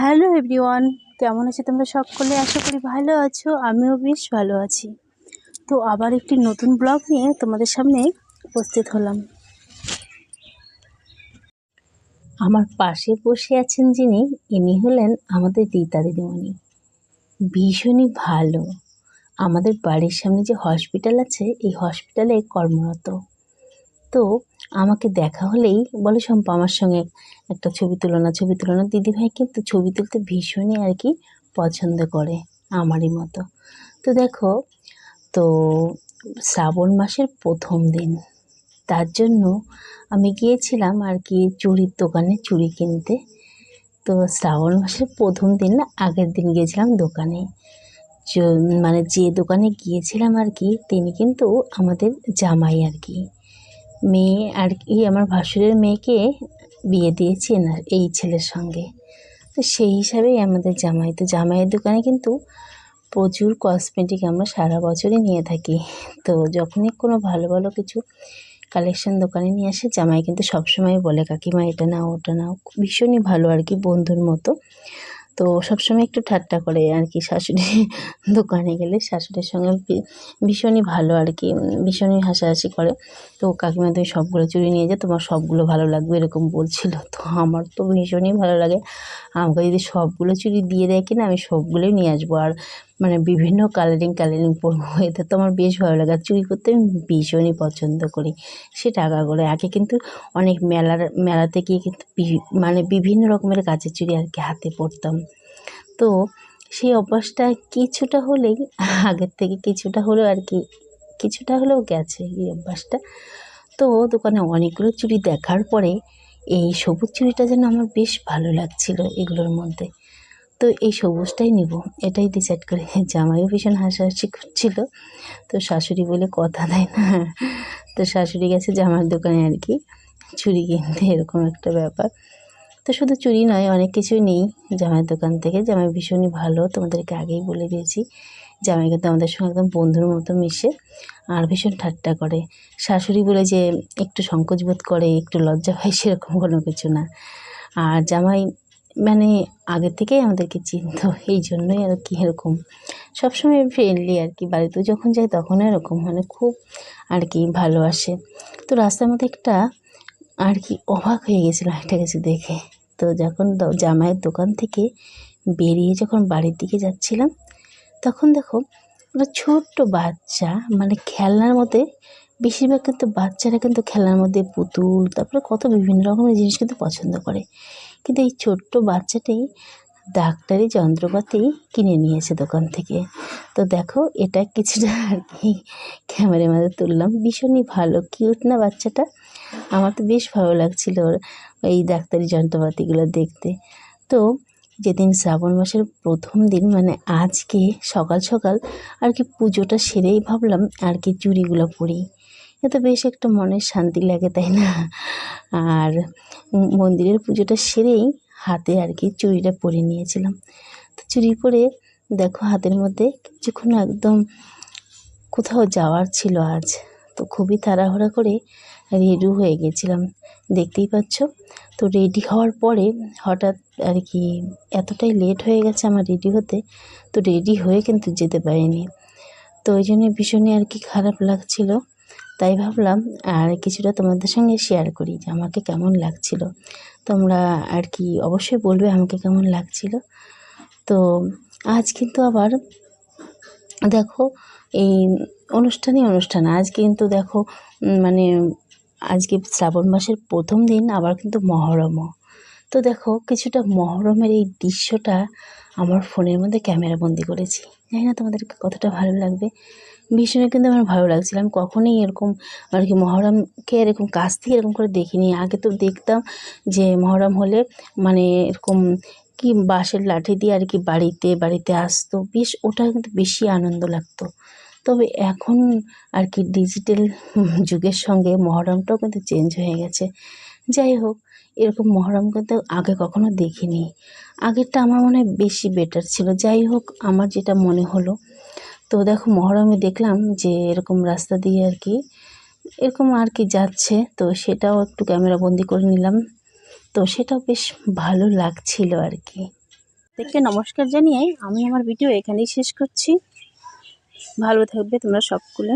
Hello everyone, কেমন আছো তোমরা সকলে? আশা করি ভালো আছো, আমিও বেশ ভালো আছি। তো আবার একটি নতুন ব্লগ নিয়ে তোমাদের সামনে উপস্থিত হলাম। আমার পাশে বসে আছেন যিনি, ইনি হলেন আমাদের রীতা দিদিমণি। ভীষণই ভালো। আমাদের বাড়ির সামনে যে হসপিটাল আছে, এই হসপিটালে কর্মরত। তো আমাকে দেখা হলেই বলে, শম্পা, আমার সঙ্গে একটা ছবি তুলো না, ছবি তুলো না। দিদিভাই কিন্তু ছবি তুলতে ভীষণই আর কি পছন্দ করে আমারই মতো। তো দেখো, তো শ্রাবণ মাসের প্রথম দিন, তার জন্য আমি গিয়েছিলাম আর কি চুড়ির দোকানে চুড়ি কিনতে। তো শ্রাবণ মাসের প্রথম দিন না, আগের দিন গিয়েছিলাম দোকানে। মানে যে দোকানে গিয়েছিলাম আর কি, তিনি কিন্তু আমাদের জামাই আর কি। মেয়ে আর কি আমার ভাসুরের মেয়েকে বিয়ে দিয়েছি এই ছেলের সঙ্গে। তো সেই হিসাবেই আমাদের জামাই, তো জামাইয়ের দোকানে কিন্তু প্রচুর কসমেটিক আমরা সারা বছরই নিয়ে থাকি। তো যখনই কোনো ভালো ভালো কিছু কালেকশন দোকানে নিয়ে আসে, জামাই কিন্তু সবসময় বলে, কাকিমা, এটা নাও, ওটা নাও। ভীষণই ভালো আর কি বন্ধুর মতো। তো সবসময় একটু ঠাট্টা করে আর কি শাশুড়ি দোকানে গেলে শাশুড়ির সঙ্গে ভীষণই ভালো আর কি ভীষণই হাসাহাসি করে। তো কাকিমা তুমি সবগুলো চুরি নিয়ে যা তোমার সবগুলো ভালো লাগবে এরকম বলছিল। তো আমার তো ভীষণই ভালো লাগে। আমাকে যদি সবগুলো চুরি দিয়ে দেয় কিনা, আমি সবগুলোই নিয়ে আসব। আর মানে বিভিন্ন কালারিং কালারিং পরবো এতে তো আমার বেশ ভালো লাগে। চুরি করতে আমি ভীষণই পছন্দ করি। সে টাকা করে আগে কিন্তু অনেক মেলার, মেলাতে গিয়ে কিন্তু মানে বিভিন্ন রকমের কাচের চুরি আর কি হাতে পরতাম। তো সেই অভ্যাসটা কিছুটা হলেই, আগের থেকে কিছুটা হলেও আর কি, কিছুটা হলেও গেছে এই অভ্যাসটা। তো দোকানে অনেকগুলো চুড়ি দেখার পরে এই সবুজ চুড়িটা যেন আমার বেশ ভালো লাগছিল এগুলোর মধ্যে। তো এই সবুজটাই নিব। এটাই ডিসাইড করে জামাইও ভীষণ হাসাহাসি করছিল। তো শাশুড়ি বলে কথা দেয় না। তো শাশুড়ি গেছে জামার দোকানে আর কি। চুড়ি কিনতে, এরকম একটা ব্যাপার। তো শুধু চুড়ি নয়, অনেক কিছুই নেই জামাইয়ের দোকান থেকে। জামাই ভীষণই ভালো, তোমাদেরকে আগেই বলে দিয়েছি। জামাই কিন্তু আমাদের সঙ্গে একদম বন্ধুর মতো মিশে আর ভীষণ ঠাট্টা করে। শাশুড়ি বলে যে, একটু সংকোচ বোধ করে, একটু লজ্জা হয় সেরকম কোনো কিছু না। আর জামাই মানে আগে থেকেই আমাদেরকে চিনত, এই জন্যই আর কি এরকম। সবসময় ফ্রেন্ডলি আর কি বাড়িতেও যখন যাই তখনও এরকম মানে খুব আর কি ভালোবাসে তো রাস্তার মধ্যে একটা আর কি অবাক হয়ে গেছিল একটা কিছু দেখে। তো যখন জামাইয়ের দোকান থেকে বেরিয়ে যখন বাড়ির দিকে যাচ্ছিলাম, তখন দেখো একটা ছোট্ট বাচ্চা মানে খেলনার মধ্যে, বেশিরভাগ কিন্তু বাচ্চারা কিন্তু খেলার মধ্যে পুতুল, তারপরে কত বিভিন্ন রকমের জিনিস কিন্তু পছন্দ করে। কিন্তু এই ছোট্ট বাচ্চাটি ডাক্তারি যন্ত্রপাতি কিনে নিয়েছে দোকান থেকে। তো দেখো, এটা কিছুটা আর কি ক্যামেরার মধ্যে তুললাম। ভীষণই ভালো, কিউট না বাচ্চাটা? আমার তো বেশ ভালো লাগছিল ওর এই ডাক্তারি যন্ত্রপাতিগুলো দেখতে। তো যেদিন শ্রাবণ মাসের প্রথম দিন মানে আজকে সকাল সকাল, আর কি পুজোটা সেরেই ভাবলাম আর কি চুড়িগুলো পরি। এতে বেশ একটা মনের শান্তি লাগে, তাই না? আর মন্দিরের পুজোটা সেরেই হাতে আর কি চুড়িটা পরে নিয়েছিলাম। তো চুড়ি পরে দেখো হাতের মধ্যে কিছুক্ষণ একদম কোথাও যাওয়ার ছিল আজ। তো খুবই তাড়াহুড়া করে রেডি হয়ে গেছিলাম। দেখতেই পাচ্ছ? তো রেডি হওয়ার পরে হঠাৎ আর কি এতটাই লেট হয়ে গেছে আমার রেডি হতে, তো রেডি হয়ে কিন্তু যেতে পারিনি। তো ওই জন্য ভীষণই আর কি খারাপ লাগছিল। তাই ভাবলাম আর কিছুটা তোমাদের সঙ্গে শেয়ার করি যে আমাকে কেমন লাগছিল। তোমরা আর কি অবশ্যই বলবে আমাকে কেমন লাগছিল। তো আজ কিন্তু আবার দেখো এই অনুষ্ঠানই অনুষ্ঠান। আজ কিন্তু দেখো মানে আজকে শ্রাবণ মাসের প্রথম দিন, আবার কিন্তু মহরমও। তো দেখো, কিছুটা মহরমের এই দৃশ্যটা আমার ফোনের মধ্যে ক্যামেরা বন্দি করেছি। জানি না তোমাদেরকে কতটা ভালো লাগবে। ভীষণই কিন্তু আমার ভালো লাগছিল। আমি কখনোই এরকম আর কি মহরমকে এরকম কাছ থেকে এরকম করে দেখিনি। আগে তো দেখতাম যে মহরম হলে মানে এরকম কি বাঁশের লাঠি দিয়ে আর কি বাড়িতে বাড়িতে আসতো। বেশ, ওটা কিন্তু বেশি আনন্দ লাগতো। তবে এখন আর কি ডিজিটাল যুগের সঙ্গে মহরমটাও কিন্তু চেঞ্জ হয়ে গেছে। যাই হোক এরকম মহরম কিন্তু আগে কখনো দেখিনি। আগেরটা আমার মনে হয় বেশি বেটার ছিল। যাই হোক, আমার যেটা মনে হলো, তো দেখো মহরমে দেখলাম যে এরকম রাস্তা দিয়ে আর কি, এরকম আর কি যাচ্ছে, তো সেটাও একটু ক্যামেরা বন্দি করে নিলাম। তো সেটাও বেশ ভালো লাগছিল আর কি। প্রত্যেককে নমস্কার জানিয়ে আমি আমার ভিডিও এখানেই শেষ করছি। ভালো থাকবে তোমরা সকলে।